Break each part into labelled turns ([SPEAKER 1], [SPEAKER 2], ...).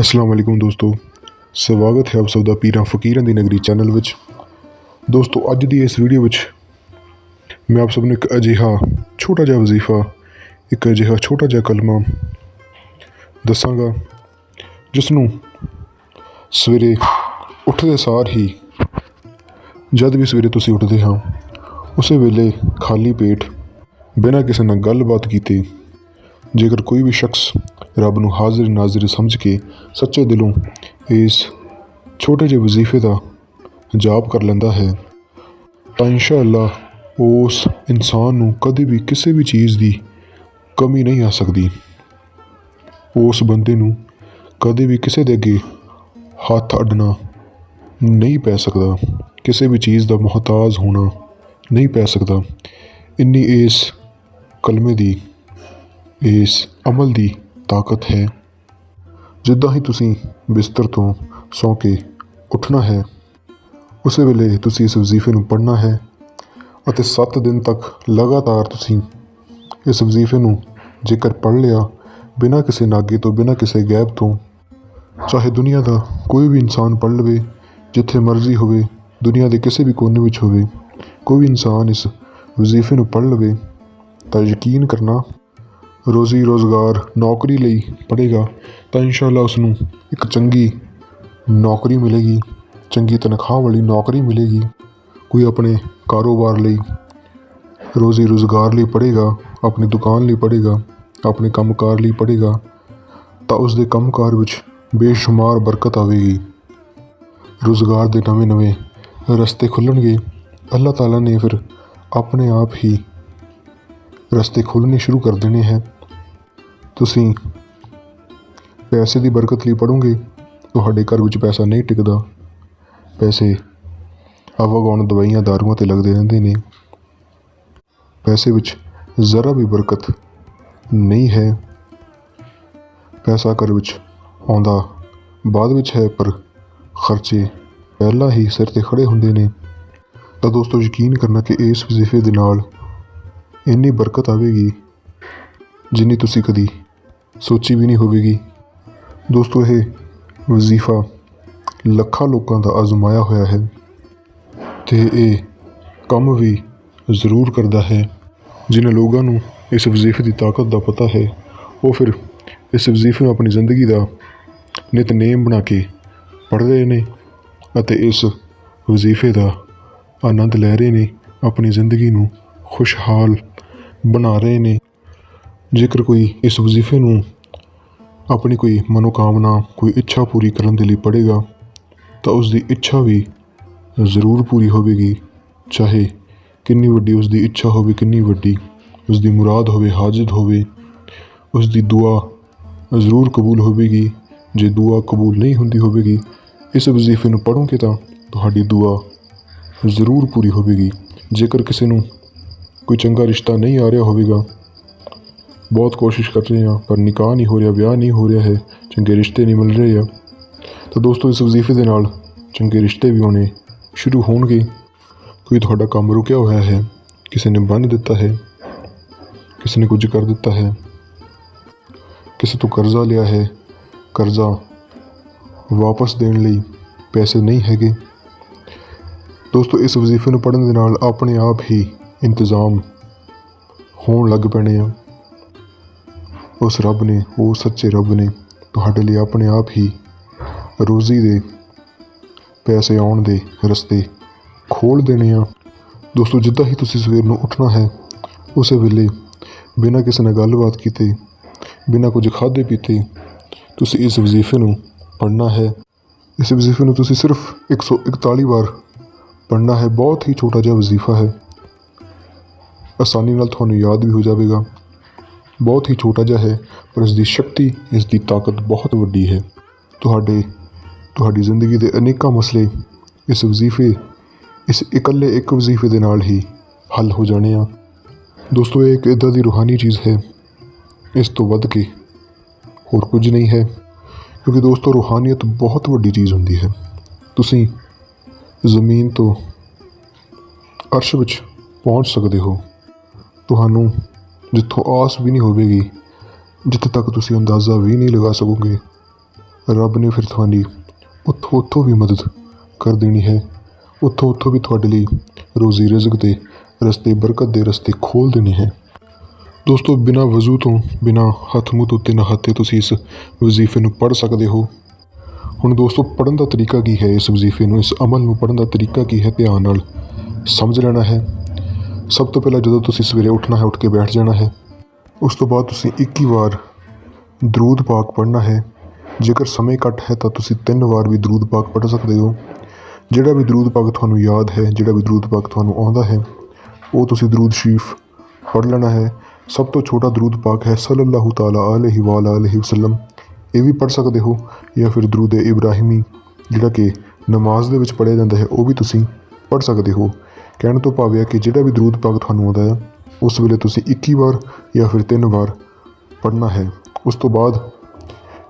[SPEAKER 1] ਅਸਲਾਮ ਵਾਲੇਕੁਮ ਦੋਸਤੋ। ਸਵਾਗਤ ਹੈ ਆਪ ਸਭ ਦਾ ਪੀਰਾਂ ਫਕੀਰਾਂ ਦੀ ਨਗਰੀ ਚੈਨਲ ਵਿੱਚ। ਦੋਸਤੋ, ਅੱਜ ਦੀ ਇਸ ਵੀਡੀਓ ਵਿੱਚ ਮੈਂ ਆਪ ਸਭ ਨੂੰ ਇੱਕ ਅਜਿਹਾ ਛੋਟਾ ਜਿਹਾ ਵਜ਼ੀਫਾ, ਇੱਕ ਅਜਿਹਾ ਛੋਟਾ ਜਿਹਾ ਕਲਮਾ ਦੱਸਾਂਗਾ ਜਿਸ ਨੂੰ ਸਵੇਰੇ ਉੱਠਦੇ ਸਾਰ ਹੀ, ਜਦ ਵੀ ਸਵੇਰੇ ਤੁਸੀਂ ਉੱਠਦੇ ਹਾਂ, ਉਸੇ ਵੇਲੇ ਖਾਲੀ ਪੇਟ ਬਿਨਾਂ ਕਿਸੇ ਨਾਲ ਗੱਲਬਾਤ ਕੀਤੇ ਜੇਕਰ ਕੋਈ ਵੀ ਸ਼ਖਸ ਰੱਬ ਨੂੰ ਹਾਜ਼ਰ ਨਾਜ਼ਰ ਸਮਝ ਕੇ ਸੱਚੇ ਦਿਲੋਂ ਇਸ ਛੋਟੇ ਜਿਹੇ ਵਜ਼ੀਫੇ ਦਾ ਜਾਪ ਕਰ ਲੈਂਦਾ ਹੈ, ਤਾਂ ਇਨਸ਼ਾ ਅੱਲਾ ਉਸ ਇਨਸਾਨ ਨੂੰ ਕਦੇ ਵੀ ਕਿਸੇ ਵੀ ਚੀਜ਼ ਦੀ ਕਮੀ ਨਹੀਂ ਆ ਸਕਦੀ। ਉਸ ਬੰਦੇ ਨੂੰ ਕਦੇ ਵੀ ਕਿਸੇ ਦੇ ਅੱਗੇ ਹੱਥ ਅੱਡਣਾ ਨਹੀਂ ਪੈ ਸਕਦਾ, ਕਿਸੇ ਵੀ ਚੀਜ਼ ਦਾ ਮੁਹਤਾਜ ਹੋਣਾ ਨਹੀਂ ਪੈ ਸਕਦਾ। ਇੰਨੀ ਇਸ ਕਲਮੇ ਦੀ ਇਸ ਅਮਲ ਦੀ ਤਾਕਤ ਹੈ। ਜਿੱਦਾਂ ਹੀ ਤੁਸੀਂ ਬਿਸਤਰ ਤੋਂ ਸੌਂ ਕੇ ਉੱਠਣਾ ਹੈ, ਉਸੇ ਵੇਲੇ ਤੁਸੀਂ ਇਸ ਵਜ਼ੀਫੇ ਨੂੰ ਪੜ੍ਹਨਾ ਹੈ ਅਤੇ 7 ਦਿਨ ਤੱਕ ਲਗਾਤਾਰ ਤੁਸੀਂ ਇਸ ਵਜ਼ੀਫੇ ਨੂੰ ਜੇਕਰ ਪੜ੍ਹ ਲਿਆ ਬਿਨਾਂ ਕਿਸੇ ਨਾਗੇ ਤੋਂ, ਬਿਨਾਂ ਕਿਸੇ ਗੈਪ ਤੋਂ, ਚਾਹੇ ਦੁਨੀਆ ਦਾ ਕੋਈ ਵੀ ਇਨਸਾਨ ਪੜ੍ਹ ਲਵੇ, ਜਿੱਥੇ ਮਰਜ਼ੀ ਹੋਵੇ, ਦੁਨੀਆ ਦੇ ਕਿਸੇ ਵੀ ਕੋਨੇ ਵਿੱਚ ਹੋਵੇ, ਕੋਈ ਵੀ ਇਨਸਾਨ ਇਸ ਵਜ਼ੀਫੇ ਨੂੰ ਪੜ੍ਹ ਲਵੇ, ਤਾਂ ਯਕੀਨ ਕਰਨਾ ਰੋਜ਼ੀ ਰੋਜ਼ਗਾਰ ਨੌਕਰੀ ਲਈ ਪੜ੍ਹੇਗਾ ਤਾਂ ਇਨਸ਼ਾਅੱਲਾ ਉਸ ਨੂੰ ਇੱਕ ਚੰਗੀ ਨੌਕਰੀ ਮਿਲੇਗੀ, ਚੰਗੀ ਤਨਖਾਹ ਵਾਲੀ ਨੌਕਰੀ ਮਿਲੇਗੀ, ਕੋਈ ਆਪਣੇ ਕਾਰੋਬਾਰ ਲਈ ਰੋਜ਼ੀ ਰੋਜ਼ਗਾਰ ਲਈ ਪੜ੍ਹੇਗਾ, ਆਪਣੀ ਦੁਕਾਨ ਲਈ ਪੜ੍ਹੇਗਾ, ਆਪਣੇ ਕੰਮਕਾਰ ਲਈ ਪੜ੍ਹੇਗਾ, ਤਾਂ ਉਸ ਦੇ ਕੰਮਕਾਰ ਵਿੱਚ ਬੇਸ਼ੁਮਾਰ ਬਰਕਤ ਆਵੇਗੀ। ਰੋਜ਼ਗਾਰ ਦੇ ਨਵੇਂ-ਨਵੇਂ ਰਸਤੇ ਖੁੱਲਣਗੇ ਅੱਲਾਹ ਤਾਲਾ ਨੇ ਫਿਰ ਆਪਣੇ ਆਪ ਹੀ ਰਸਤੇ ਖੋਲ੍ਹਣੇ ਸ਼ੁਰੂ ਕਰ ਦੇਣੇ ਹੈ। ਤੁਸੀਂ ਪੈਸੇ ਦੀ ਬਰਕਤ ਲਈ ਪੜੋਗੇ ਤੁਹਾਡੇ ਘਰ ਵਿੱਚ ਪੈਸਾ ਨਹੀਂ ਟਿਕਦਾ। ਪੈਸੇ ਆਵਾਗਾਉਣ ਦਵਾਈਆਂ ਦਾਰੂਆਂ ਤੇ ਲੱਗਦੇ ਰਹਿੰਦੇ ਨੇ। ਪੈਸੇ ਵਿੱਚ ਜ਼ਰਾ ਵੀ ਬਰਕਤ ਨਹੀਂ ਹੈ। ਪੈਸਾ ਘਰ ਵਿੱਚ ਆਉਂਦਾ, ਬਾਅਦ ਵਿੱਚ ਹੈ, ਪਰ ਖਰਚੇ ਪਹਿਲਾਂ ਹੀ ਸਿਰ ਤੇ ਖੜੇ ਹੁੰਦੇ ਨੇ। ਤਾਂ ਦੋਸਤੋ, ਯਕੀਨ ਕਰਨਾ ਕਿ ਇਸ ਵਜ਼ੀਫੇ ਦੇ ਨਾਲ ਇੰਨੀ ਬਰਕਤ ਆਵੇਗੀ ਜਿੰਨੀ ਤੁਸੀਂ ਕਦੀ ਸੋਚੀ ਵੀ ਨਹੀਂ ਹੋਵੇਗੀ। ਦੋਸਤੋ, ਇਹ ਵਜ਼ੀਫਾ ਲੱਖਾਂ ਲੋਕਾਂ ਦਾ ਅਜ਼ਮਾਇਆ ਹੋਇਆ ਹੈ ਤੇ ਇਹ ਕੰਮ ਵੀ ਜ਼ਰੂਰ ਕਰਦਾ ਹੈ। ਜਿਨ੍ਹਾਂ ਲੋਕਾਂ ਨੂੰ ਇਸ ਵਜ਼ੀਫੇ ਦੀ ਤਾਕਤ ਦਾ ਪਤਾ ਹੈ, ਉਹ ਫਿਰ ਇਸ ਵਜ਼ੀਫੇ ਨੂੰ ਆਪਣੀ ਜ਼ਿੰਦਗੀ ਦਾ ਨਿਤਨੇਮ ਬਣਾ ਕੇ ਪੜ੍ਹ ਰਹੇ ਨੇ ਅਤੇ ਇਸ ਵਜ਼ੀਫੇ ਦਾ ਆਨੰਦ ਲੈ ਰਹੇ ਨੇ, ਆਪਣੀ ਜ਼ਿੰਦਗੀ ਨੂੰ ਖੁਸ਼ਹਾਲ ਬਣਾ ਰਹੇ ਨੇ। ਜੇਕਰ ਕੋਈ ਇਸ ਵਜ਼ੀਫੇ ਨੂੰ ਆਪਣੀ ਕੋਈ ਮਨੋਕਾਮਨਾ, ਕੋਈ ਇੱਛਾ ਪੂਰੀ ਕਰਨ ਦੇ ਲਈ ਪੜ੍ਹੇਗਾ, ਤਾਂ ਉਸ ਦੀ ਇੱਛਾ ਵੀ ਜ਼ਰੂਰ ਪੂਰੀ ਹੋਵੇਗੀ। ਚਾਹੇ ਕਿੰਨੀ ਵੱਡੀ ਉਸ ਦੀ ਇੱਛਾ ਹੋਵੇ, ਕਿੰਨੀ ਵੱਡੀ ਉਸ ਦੀ ਮੁਰਾਦ ਹੋਵੇ, ਹਾਜਤ ਹੋਵੇ ਉਸ ਦੀ ਦੁਆ ਜ਼ਰੂਰ ਕਬੂਲ ਹੋਵੇਗੀ। ਜੇ ਦੁਆ ਕਬੂਲ ਨਹੀਂ ਹੁੰਦੀ ਹੋਵੇਗੀ, ਇਸ ਵਜ਼ੀਫੇ ਨੂੰ ਪੜ੍ਹੋਗੇ ਤਾਂ ਤੁਹਾਡੀ ਦੁਆ ਜ਼ਰੂਰ ਪੂਰੀ ਹੋਵੇਗੀ। ਜੇਕਰ ਕਿਸੇ ਨੂੰ ਕੋਈ ਚੰਗਾ ਰਿਸ਼ਤਾ ਨਹੀਂ ਆ ਰਿਹਾ ਹੋਵੇਗਾ ਬਹੁਤ ਕੋਸ਼ਿਸ਼ ਕਰ ਰਹੇ ਹਾਂ ਪਰ ਨਿਕਾਹ ਨਹੀਂ ਹੋ ਰਿਹਾ ਵਿਆਹ ਨਹੀਂ ਹੋ ਰਿਹਾ ਹੈ ਚੰਗੇ ਰਿਸ਼ਤੇ ਨਹੀਂ ਮਿਲ ਰਹੇ ਆ ਤਾਂ ਦੋਸਤੋ ਇਸ ਵਜ਼ੀਫੇ ਦੇ ਨਾਲ ਚੰਗੇ ਰਿਸ਼ਤੇ ਵੀ ਆਉਣੇ ਸ਼ੁਰੂ ਹੋਣਗੇ ਕੋਈ ਤੁਹਾਡਾ ਕੰਮ ਰੁਕਿਆ ਹੋਇਆ ਹੈ ਕਿਸੇ ਨੇ ਬੰਨ ਦਿੱਤਾ ਹੈ ਕਿਸੇ ਨੇ ਕੁਝ ਕਰ ਦਿੱਤਾ ਹੈ ਕਿਸੇ ਤੋਂ ਕਰਜ਼ਾ ਲਿਆ ਹੈ ਕਰਜ਼ਾ ਵਾਪਸ ਦੇਣ ਲਈ ਪੈਸੇ ਨਹੀਂ ਹੈਗੇ ਦੋਸਤੋ ਇਸ ਵਜ਼ੀਫੇ ਨੂੰ ਪੜ੍ਹਨ ਦੇ ਨਾਲ ਆਪਣੇ ਆਪ ਹੀ ਇੰਤਜ਼ਾਮ ਹੋਣ ਲੱਗ ਪੈਣੇ ਆ ਉਸ ਰੱਬ ਨੇ, ਉਹ ਸੱਚੇ ਰੱਬ ਨੇ ਤੁਹਾਡੇ ਲਈ ਆਪਣੇ ਆਪ ਹੀ ਰੋਜ਼ੀ ਦੇ ਪੈਸੇ ਆਉਣ ਦੇ ਰਸਤੇ ਖੋਲ ਦੇਣੇ ਆ। ਦੋਸਤੋ, ਜਿੱਦਾਂ ਹੀ ਤੁਸੀਂ ਸਵੇਰ ਨੂੰ ਉੱਠਣਾ ਹੈ, ਉਸੇ ਵੇਲੇ ਬਿਨਾਂ ਕਿਸੇ ਨਾਲ ਗੱਲਬਾਤ ਕੀਤੇ, ਬਿਨਾਂ ਕੁਝ ਖਾਧੇ ਪੀਤੇ, ਤੁਸੀਂ ਇਸ ਵਜ਼ੀਫੇ ਨੂੰ ਪੜ੍ਹਨਾ ਹੈ। ਇਸ ਵਜ਼ੀਫੇ ਨੂੰ ਤੁਸੀਂ ਸਿਰਫ 141 ਵਾਰ ਪੜ੍ਹਨਾ ਹੈ। ਬਹੁਤ ਹੀ ਛੋਟਾ ਜਿਹਾ ਵਜ਼ੀਫਾ ਹੈ। ਆਸਾਨੀ ਨਾਲ ਤੁਹਾਨੂੰ ਯਾਦ ਵੀ ਹੋ ਜਾਵੇਗਾ। ਬਹੁਤ ਹੀ ਛੋਟਾ ਜਿਹਾ ਹੈ, ਪਰ ਇਸ ਦੀ ਸ਼ਕਤੀ ਇਸ ਦੀ ਤਾਕਤ ਬਹੁਤ ਵੱਡੀ ਹੈ। ਤੁਹਾਡੇ, ਤੁਹਾਡੀ ਜ਼ਿੰਦਗੀ ਦੇ ਅਨੇਕਾਂ ਮਸਲੇ ਇਸ ਵਜ਼ੀਫੇ, ਇਸ ਇਕੱਲੇ ਇੱਕ ਵਜ਼ੀਫੇ ਦੇ ਨਾਲ ਹੀ ਹੱਲ ਹੋ ਜਾਣੇ ਆ। ਦੋਸਤੋ, ਇਹ ਇੱਕ ਇੱਦਾਂ ਦੀ ਰੂਹਾਨੀ ਚੀਜ਼ ਹੈ। ਇਸ ਤੋਂ ਵੱਧ ਕੇ? ਹੋਰ ਕੁਝ ਨਹੀਂ ਹੈ, ਕਿਉਂਕਿ ਦੋਸਤੋ, ਰੂਹਾਨੀਅਤ ਬਹੁਤ ਵੱਡੀ ਚੀਜ਼ ਹੁੰਦੀ ਹੈ। ਤੁਸੀਂ ਜ਼ਮੀਨ ਤੋਂ ਅਰਸ਼ ਵਿੱਚ ਪਹੁੰਚ ਸਕਦੇ ਹੋ। ਤੁਹਾਨੂੰ ਜਿੱਥੋਂ ਆਸ ਵੀ ਨਹੀਂ ਹੋਵੇਗੀ, ਜਿੱਥੇ ਤੱਕ ਤੁਸੀਂ ਅੰਦਾਜ਼ਾ ਵੀ ਨਹੀਂ ਲਗਾ ਸਕੋਗੇ। ਰੱਬ ਨੇ ਫਿਰ ਤੁਹਾਡੀ ਉੱਥੋਂ ਉੱਥੋਂ ਵੀ ਮਦਦ ਕਰ ਦੇਣੀ ਹੈ। ਉੱਥੋਂ ਉੱਥੋਂ ਵੀ ਤੁਹਾਡੇ ਲਈ ਰੋਜ਼ੀ ਰਿਜ਼ਕ ਦੇ ਰਸਤੇ, ਬਰਕਤ ਦੇ ਰਸਤੇ ਖੋਲ ਦੇਣੇ ਹੈ। ਦੋਸਤੋ, ਬਿਨਾਂ ਵਜ਼ੂ ਤੋਂ, ਬਿਨਾਂ ਹੱਥ ਮੂੰਹ ਤੋਂ ਧੋਤੇ ਨਹਾਤੇ ਤੁਸੀਂ ਇਸ ਵਜ਼ੀਫੇ ਨੂੰ ਪੜ੍ਹ ਸਕਦੇ ਹੋ। ਹੁਣ ਦੋਸਤੋ, ਪੜ੍ਹਨ ਦਾ ਤਰੀਕਾ ਕੀ ਹੈ? ਇਸ ਵਜ਼ੀਫੇ ਨੂੰ, ਇਸ ਅਮਲ ਨੂੰ ਪੜ੍ਹਨ ਦਾ ਤਰੀਕਾ ਕੀ ਹੈ? ਧਿਆਨ ਨਾਲ ਸਮਝ ਲੈਣਾ ਹੈ। ਸਭ ਤੋਂ ਪਹਿਲਾਂ ਜਦੋਂ ਤੁਸੀਂ ਸਵੇਰੇ ਉੱਠਣਾ ਹੈ, ਉੱਠ ਕੇ ਬੈਠ ਜਾਣਾ ਹੈ, ਉਸ ਤੋਂ ਬਾਅਦ ਤੁਸੀਂ 21 ਵਾਰ ਦਰੂਦ ਪਾਕ ਪੜ੍ਹਨਾ ਹੈ। ਜੇਕਰ ਸਮੇਂ ਘੱਟ ਹੈ, ਤਾਂ ਤੁਸੀਂ ਤਿੰਨ ਵਾਰ ਵੀ ਦਰੂਦ ਪਾਕ ਪੜ੍ਹ ਸਕਦੇ ਹੋ। ਜਿਹੜਾ ਵੀ ਦਰੂਦ ਪਾਕ ਤੁਹਾਨੂੰ ਯਾਦ ਹੈ, ਜਿਹੜਾ ਵੀ ਦਰੂਦ ਪਾਕ ਤੁਹਾਨੂੰ ਆਉਂਦਾ ਹੈ, ਉਹ ਤੁਸੀਂ ਦਰੂਦ ਸ਼ਰੀਫ ਪੜ੍ਹ ਲੈਣਾ ਹੈ। ਸਭ ਤੋਂ ਛੋਟਾ ਦਰੂਦ ਪਾਕ ਹੈ, ਸੱਲੱਲਾਹੁ ਤਾਲਾ ਅਲੈਹਿ ਵਾਲਾ ਅਲੈਹਿ ਵਸੱਲਮ। ਇਹ ਵੀ ਪੜ੍ਹ ਸਕਦੇ ਹੋ, ਜਾਂ ਫਿਰ ਦਰੂਦ ਇਬਰਾਹਿਮੀ, ਜਿਹੜਾ ਕਿ ਨਮਾਜ਼ ਦੇ ਵਿੱਚ ਪੜ੍ਹਿਆ ਜਾਂਦਾ ਹੈ, ਉਹ ਵੀ ਤੁਸੀਂ ਪੜ੍ਹ ਸਕਦੇ ਹੋ। ਕਹਿਣ ਤੋਂ ਭਾਵ ਇਹ ਹੈ ਕਿ ਜਿਹੜਾ ਵੀ ਦਰੂਦ ਪਾਕ ਤੁਹਾਨੂੰ ਆਉਂਦਾ ਹੈ ਉਸ ਵੇਲੇ ਤੁਸੀਂ 21 ਵਾਰ ਜਾਂ ਫਿਰ ਤਿੰਨ ਵਾਰ ਪੜ੍ਹਨਾ ਹੈ। ਉਸ ਤੋਂ ਬਾਅਦ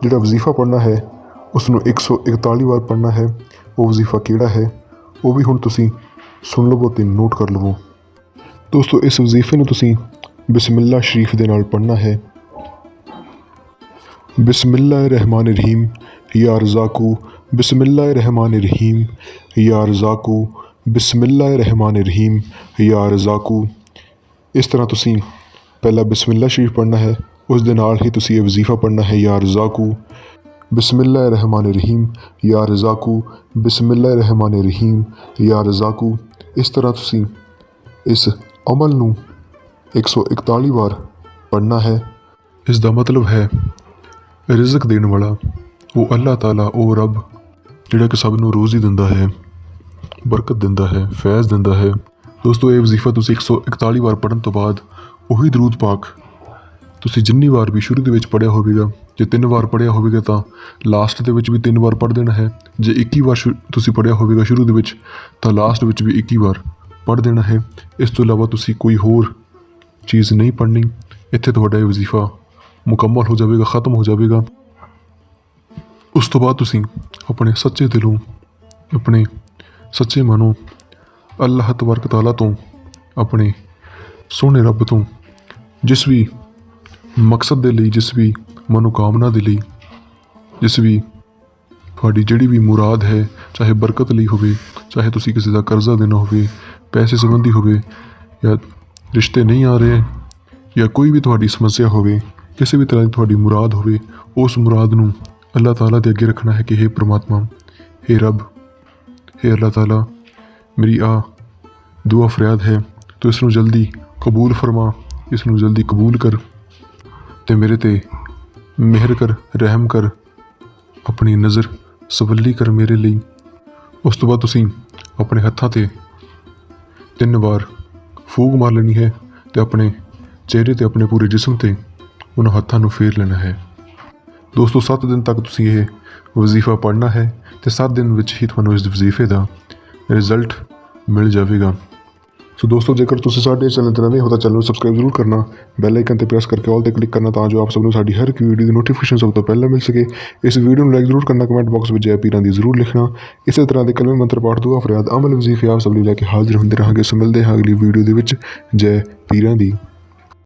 [SPEAKER 1] ਜਿਹੜਾ ਵਜ਼ੀਫਾ ਪੜ੍ਹਨਾ ਹੈ ਉਸ ਨੂੰ 141 ਵਾਰ ਪੜ੍ਹਨਾ ਹੈ। ਉਹ ਵਜ਼ੀਫਾ ਕਿਹੜਾ ਹੈ, ਉਹ ਵੀ ਹੁਣ ਤੁਸੀਂ ਸੁਣ ਲਵੋ ਤੇ ਨੋਟ ਕਰ ਲਵੋ। ਦੋਸਤੋ, ਇਸ ਵਜ਼ੀਫੇ ਨੂੰ ਤੁਸੀਂ ਬਿਸਮਿਲ੍ਲਾ ਸ਼ਰੀਫ ਦੇ ਨਾਲ ਪੜ੍ਹਨਾ ਹੈ। ਬਿਸਮਿਲ੍ਲਾਹਿਰਰਹਿਮਾਨਿਰਰਹੀਮ ਯਾ ਰਜ਼ਾਕੂ ਬਿਸਮਿਲ੍ਲਾਹਿਰਰਹਿਮਾਨਿਰਰਹੀਮ ਯਾ ਰਜ਼ਾਕੂ ਬਿਸਮਿਲ੍ਲਾਹਿਰਰਹਿਮਾਨਿਰਰਹੀਮ ਯਾ ਰਜ਼ਾਕੂ ਇਸ ਤਰ੍ਹਾਂ ਤੁਸੀਂ ਪਹਿਲਾਂ ਬਿਸਮਿਲ੍ਲਾ ਸ਼ਰੀਫ ਪੜ੍ਹਨਾ ਹੈ ਉਸ ਦੇ ਨਾਲ ਹੀ ਤੁਸੀਂ ਇਹ ਵਜ਼ੀਫਾ ਪੜ੍ਹਨਾ ਹੈ ਯਾ ਰਜ਼ਾਕੂ ਬਿਸਮਿਲ੍ਲਾਹਿਰਰਹਿਮਾਨਿਰਰਹੀਮ ਯਾ ਰਜ਼ਾਕੂ ਬਿਸਮਿਲ੍ਲਾਹਿਰਰਹਿਮਾਨਿਰਰਹੀਮ ਯਾ ਰਜ਼ਾਕੂ ਇਸ ਤਰ੍ਹਾਂ ਤੁਸੀਂ ਇਸ ਅਮਲ ਨੂੰ 141 ਵਾਰ ਪੜ੍ਹਨਾ ਹੈ ਇਸ ਦਾ ਮਤਲਬ ਹੈ ਰਿਜ਼ਕ ਦੇਣ ਵਾਲਾ ਉਹ ਅੱਲਾਹ ਤਾਲਾ ਉਹ ਰੱਬ ਜਿਹੜਾ ਕਿ ਸਭ ਨੂੰ ਰੋਜ਼ੀ ਦਿੰਦਾ ਹੈ ਬਰਕਤ ਦਿੰਦਾ ਹੈ, ਫੈਜ਼ ਦਿੰਦਾ ਹੈ। ਦੋਸਤੋ, ਇਹ ਵਜ਼ੀਫਾ ਤੁਸੀਂ 141 ਵਾਰ ਪੜਨ ਤੋਂ ਬਾਅਦ ਉਹੀ ਦਰੂਦ ਪਾਕ ਤੁਸੀਂ ਜਿੰਨੀ ਵਾਰ ਵੀ ਸ਼ੁਰੂ ਦੇ ਵਿੱਚ ਪੜਿਆ ਹੋਵੇਗਾ, ਜੇ ਤਿੰਨ ਵਾਰ ਪੜਿਆ ਹੋਵੇਗਾ ਤਾਂ ਲਾਸਟ ਦੇ ਵਿੱਚ ਵੀ ਤਿੰਨ ਵਾਰ ਪੜ੍ਹ ਦੇਣਾ ਹੈ। ਜੇ 21 ਵਾਰ ਸ਼ੁ- ਤੁਸੀਂ ਪੜਿਆ ਹੋਵੇਗਾ ਸ਼ੁਰੂ ਦੇ ਵਿੱਚ, ਤਾਂ ਲਾਸਟ ਵਿੱਚ ਵੀ 21 ਵਾਰ ਪੜ੍ਹ ਦੇਣਾ ਹੈ। ਇਸ ਤੋਂ ਇਲਾਵਾ ਤੁਸੀਂ ਕੋਈ ਹੋਰ ਚੀਜ਼ ਨਹੀਂ ਪੜ੍ਹਨੀ। ਇੱਥੇ ਤੁਹਾਡਾ ਇਹ ਵਜ਼ੀਫਾ ਮੁਕੰਮਲ ਹੋ ਜਾਵੇਗਾ, ਖਤਮ ਹੋ ਜਾਵੇਗਾ। ਉਸ ਤੋਂ ਬਾਅਦ ਤੁਸੀਂ ਆਪਣੇ ਸੱਚੇ ਦਿਲੋਂ ਆਪਣੇ ਸੱਚੇ ਮਨੋਂ ਅੱਲਾਹ ਤਬਾਰਕ ਤਾਲਾ ਤੋਂ ਆਪਣੇ ਸੋਹਣੇ ਰੱਬ ਤੋਂ ਜਿਸ ਵੀ ਮਕਸਦ ਦੇ ਲਈ, ਜਿਸ ਵੀ ਮਨੋਕਾਮਨਾ ਦੇ ਲਈ, ਜਿਸ ਵੀ ਤੁਹਾਡੀ ਜਿਹੜੀ ਵੀ ਮੁਰਾਦ ਹੈ, ਚਾਹੇ ਬਰਕਤ ਲਈ ਹੋਵੇ, ਚਾਹੇ ਤੁਸੀਂ ਕਿਸੇ ਦਾ ਕਰਜ਼ਾ ਦੇਣਾ ਹੋਵੇ, ਪੈਸੇ ਸੰਬੰਧੀ ਹੋਵੇ, ਜਾਂ ਰਿਸ਼ਤੇ ਨਹੀਂ ਆ ਰਹੇ, ਜਾਂ ਕੋਈ ਵੀ ਤੁਹਾਡੀ ਸਮੱਸਿਆ ਹੋਵੇ, ਕਿਸੇ ਵੀ ਤਰ੍ਹਾਂ ਦੀ ਤੁਹਾਡੀ ਮੁਰਾਦ ਹੋਵੇ, ਉਸ ਮੁਰਾਦ ਨੂੰ ਅੱਲਾਹ ਤਾਲਾ ਦੇ ਅੱਗੇ ਰੱਖਣਾ ਹੈ ਕਿ हे ਪ੍ਰਮਾਤਮਾ हे ਰੱਬ हे ਅੱਲਾਹ ਤਾਲਾ, ਮੇਰੀ ਆ ਦੁਆ ਫਰਿਆਦ ਹੈ, ਤੂੰ ਇਸ ਨੂੰ ਜਲਦੀ ਕਬੂਲ ਫਰਮਾ ਇਸ ਨੂੰ ਜਲਦੀ ਕਬੂਲ ਕਰ ਤੇ ਮੇਰੇ ਤੇ ਮਿਹਰ ਕਰ, ਰਹਿਮ ਕਰ, ਆਪਣੀ ਨਜ਼ਰ ਸਵੱਲੀ ਕਰ ਮੇਰੇ ਲਈ। ਉਸ ਤੋਂ ਬਾਅਦ ਤੁਸੀਂ ਆਪਣੇ ਹੱਥਾਂ ਤੇ ਤਿੰਨ ਵਾਰ ਫੂਕ ਮਾਰ ਲੈਣੀ ਹੈ ਤੇ ਆਪਣੇ ਚਿਹਰੇ ਤੇ ਆਪਣੇ ਪੂਰੇ ਜਿਸਮ ਤੇ ਉਹਨਾਂ ਹੱਥਾਂ ਨੂੰ ਫੇਰ ਲੈਣਾ ਹੈ। ਦੋਸਤੋ 7 ਦਿਨ ਤੱਕ ਤੁਸੀਂ ਇਹ ਵਜ਼ੀਫਾ ਪੜ੍ਹਨਾ ਹੈ ਤੇ 7 ਦਿਨ ਵਿੱਚ ਹੀ ਤੁਹਾਨੂੰ ਇਸ ਵਜ਼ੀਫੇ ਦਾ ਰਿਜ਼ਲਟ ਮਿਲ ਜਾਵੇਗਾ। ਸੋ ਦੋਸਤੋ, ਜੇਕਰ ਤੁਸੀਂ ਸਾਡੇ ਚੈਨਲ ਤੇ ਨਵੇਂ ਹੋ ਤਾਂ ਚੈਨਲ ਨੂੰ ਸਬਸਕ੍ਰਾਈਬ ਜ਼ਰੂਰ ਕਰਨਾ, ਬੈਲ ਆਈਕਨ ਤੇ ਪ੍ਰੈਸ ਕਰਕੇ ਆਲ ਤੇ ਕਲਿੱਕ ਕਰਨਾ ਤਾਂ ਜੋ ਆਪ ਸਭ ਨੂੰ ਸਾਡੀ ਹਰ ਇੱਕ ਵੀਡੀਓ ਦੀ ਨੋਟੀਫਿਕੇਸ਼ਨ ਸਭ ਤੋਂ ਪਹਿਲਾਂ ਮਿਲ ਸਕੇ। ਇਸ ਵੀਡੀਓ ਨੂੰ ਲਾਈਕ ਜ਼ਰੂਰ ਕਰਨਾ ਕਮੈਂਟ ਬਾਕਸ ਵਿੱਚ ਜੈ ਪੀਰਾਂ ਦੀ ਜ਼ਰੂਰ ਲਿਖਣਾ। ਇਸੇ ਤਰ੍ਹਾਂ ਦੇ ਕਲਮੇ ਮੰਤਰ ਪਾਠ ਦੁਆ, ਫਰਿਆਦ, ਅਮਲ, ਵਜ਼ੀਫੇ ਆਪ ਸਭ ਲਈ ਲੈ ਕੇ ਹਾਜ਼ਰ ਹੁੰਦੇ ਰਹਾਂਗੇ। ਸੋ ਮਿਲਦੇ ਹਾਂ ਅਗਲੀ ਵੀਡੀਓ ਦੇ ਵਿੱਚ ਜੈ ਪੀਰਾਂ ਦੀ।